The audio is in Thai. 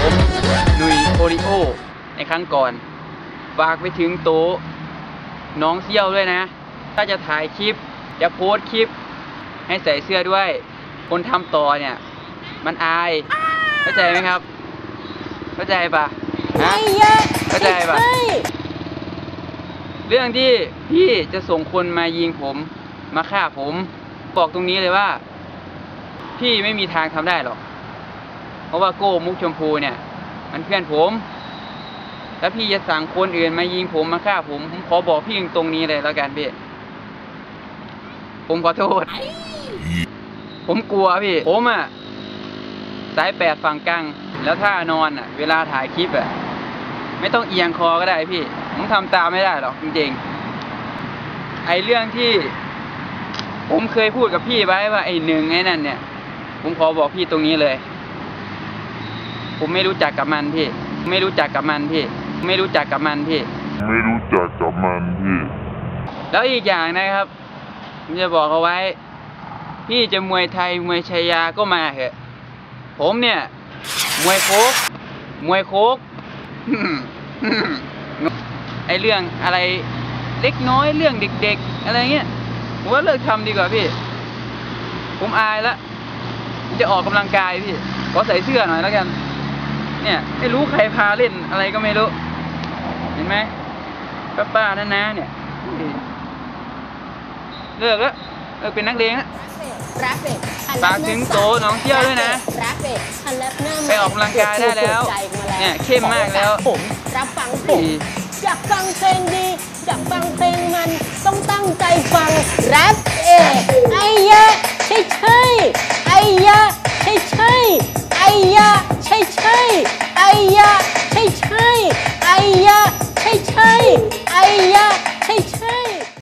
ผมลุยโอริโอในครั้งก่อนฝากไปถึงโต๊น้องเซี่ยวด้วยนะ ถ้าจะถ่ายคลิป จะโพสคลิป ให้ใส่เสื้อด้วย คนทำต่อเนี่ย มันอาย เข้าใจไหมครับ เข้าใจปะฮะเข้าใจปะเรื่องที่พี่จะส่งคนมายิงผม มาฆ่าผม บอกตรงนี้เลยว่า พี่ไม่มีทางทำได้หรอก เพราะว่าโก้มุกชมพูเนี่ย มันเพื่อนผม แล้วพี่จะสั่งคนอื่นมายิงผมมาฆ่าผมผมขอบอกพี่ตรงนี้เลยแล้วกันพี่ผมขอโทษ ผมกลัวพี่ ผมอะสายแปดฝั่งกลาง แล้วถ้านอนอะเวลาถ่ายคลิปอะไม่ต้องเอียงคอก็ได้พี่ ผมทำตามไม่ได้หรอกจริงๆ ไอเรื่องที่ ผมเคยพูดกับพี่ไว้ว่าไอหนึ่งไอ้นั่นเนี่ย ผมขอบอกพี่ตรงนี้เลย ผมไม่รู้จักกับมันพี่ ไม่รู้จักกับมันพี่ ไม่รู้จักกับมันพี่ ไม่รู้จักกับมันพี่ แล้วอีกอย่างนะครับผมจะบอกเอาไว้ พี่จะมวยไทยมวยชายาก็มาเถอะ ผมเนี่ย มวยโคกมวยโคกไอเรื่องอะไรเล็กน้อยเรื่องเด็ก ๆ อะไรเงี้ยผมว่าเลิกทำดีกว่าพี่ ผมอายละผมจะออกกำลังกายพี่ ขอใส่เสื้อหน่อยแล้วกัน เนี่ยไม่รู้ใครพาเล่นอะไรก็ไม่รู้ เห็นไหมป้าป้าๆนั่นนะเนี่ยเลิกแล้วเลิกเป็นนักเลงแล้วรับเบรกฝากถึงโตน้องเที่ยวด้วยนะรับเบรกอันแรปหน้าไปออกกำลังกายได้แล้วใจมาแล้ว เนี่ยเข้มมากแล้ว ผมรับฟังผม อยากฟังเพลงดี อยากฟังเพลงมัน ต้องตั้งใจฟังแรปเอกไอ้ยะใช่ใช่ไอ้ยะใช่ใช่ Hey.